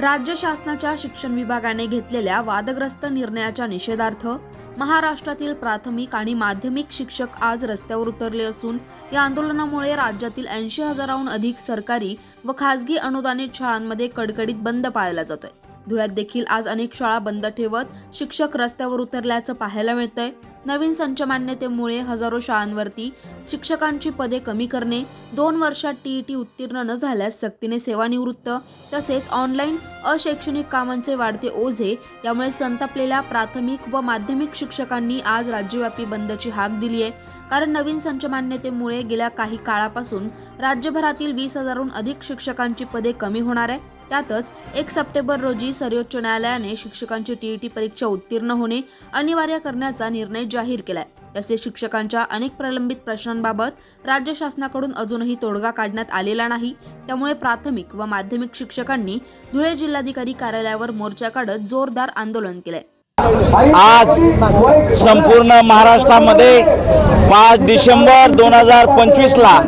राज्य शासनाच्या शिक्षण विभागाने घेतलेल्या वादग्रस्त निर्णयाच्या निषेधार्थ महाराष्ट्रातील प्राथमिक आणि माध्यमिक शिक्षक आज रस्त्यावर उतरले असून या आंदोलनामुळे राज्यातील ऐंशी हजाराहून अधिक सरकारी व खासगी अनुदानित शाळांमध्ये कडकडीत बंद पाळला जातोय. धुळ्यात देखील आज अनेक शाळा बंद ठेवत शिक्षक रस्त्यावर उतरल्याचं पाहायला मिळतंय. नवीन संच मान्यतेमुळे हजारो शाळांवरती शिक्षकांची पदे कमी करणे दोन वर्षात टीईटी उत्तीर्ण न झाल्यास सक्तीने सेवानिवृत्त तसेच ऑनलाईन अशैक्षणिक कामांचे वाढते ओझे यामुळे संतापलेल्या प्राथमिक व माध्यमिक शिक्षकांनी आज राज्यव्यापी बंदची हाक दिली आहे कारण नवीन संच मान्यतेमुळे गेल्या काही काळापासून राज्यभरातील वीस हजारहून अधिक शिक्षकांची पदे कमी होणार आहे. त्यातच एक सप्टेंबर रोजी सर्वोच्च न्यायालयाने शिक्षकांची टीईटी परीक्षा उत्तीर्ण होणे अनिवार्य करण्याचा निर्णय जाहीर केलाय. तसेच शिक्षकांच्या अनेक प्रलंबित प्रश्नांबाबत राज्य शासनाकडून अजूनही तोडगा काढण्यात आलेला नाही. त्यामुळे प्राथमिक व माध्यमिक शिक्षकांनी धुळे जिल्हाधिकारी कार्यालयावर मोर्चा काढत जोरदार आंदोलन केलंय. आज संपूर्ण महाराष्ट्रामध्ये पाच डिसेंबर दोन हजार पंचवीसला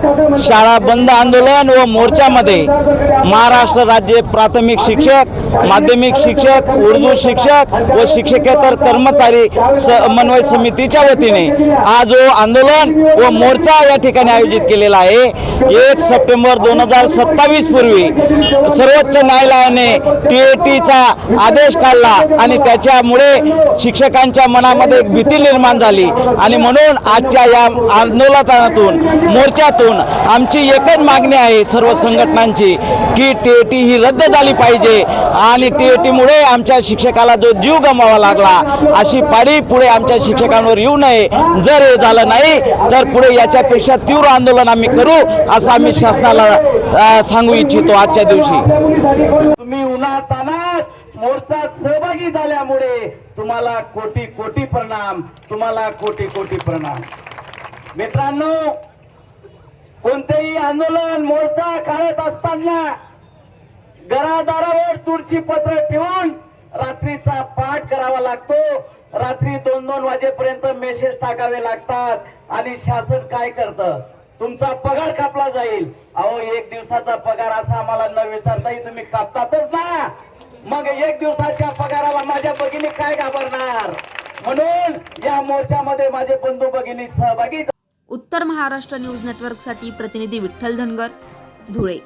शाळा बंद आंदोलन व मोर्चामध्ये महाराष्ट्र राज्य प्राथमिक शिक्षक माध्यमिक शिक्षक उर्दू शिक्षक व शिक्षकेतर कर्मचारी समन्वय समितीच्या वतीने आज जो आंदोलन व मोर्चा या ठिकाणी आयोजित केलेला आहे एक सप्टेंबर दोन हजार सत्तावीस पूर्वी सर्वोच्च न्यायालयाने टी ए टीचा आदेश काढला आणि त्याच्यामुळे शिक्षकांच्या मनामध्ये भीती निर्माण झाली. आणि म्हणून आजच्या या आंदोलनातून मोर्चातून आमची एकच मागणी आहे सर्व संघटनांची की टीएटी ही रद्द झाली पाहिजे. आणि टी ए टीमुळे आमच्या शिक्षकाला जो जीव गमावा लागला अशी पाळी पुढे आमच्या शिक्षकांवर येऊ नये. जर हे झालं नाही तर पुढे याच्यापेक्षा तीव्र आंदोलन आम्ही करू असं आम्ही शासनाला सांगू इच्छितो आजच्या दिवशी. तुम्ही उन्हात मोर्चात सहभागी झाल्यामुळे तुम्हाला कोटी कोटी प्रणाम तुम्हाला कोटी कोटी प्रणाम. मित्रांनो कोणतेही आंदोलन मोर्चा काढत असताना घरादारावर तुळशी पत्र ठेवून रात्रीचा पाठ करावा लागतो. रात्री दोन दोन वाजेपर्यंत मेसेज टाकावे लागतात. आणि शासन काय करतं? तुमचा पगार कापला जाईल. अहो एक दिवसाचा पगार असा आम्हाला न विचारताही तुम्ही कापतातच ना. मग एक दिवसाच्या पगाराला माझ्या भगिनी काय घाबरणार? म्हणून या मोर्चामध्ये माझे बंधू भगिनी सहभागी उत्तर महाराष्ट्र न्यूज नेटवर्कसाठी प्रतिनिधी विठ्ठल धनगर धुळे.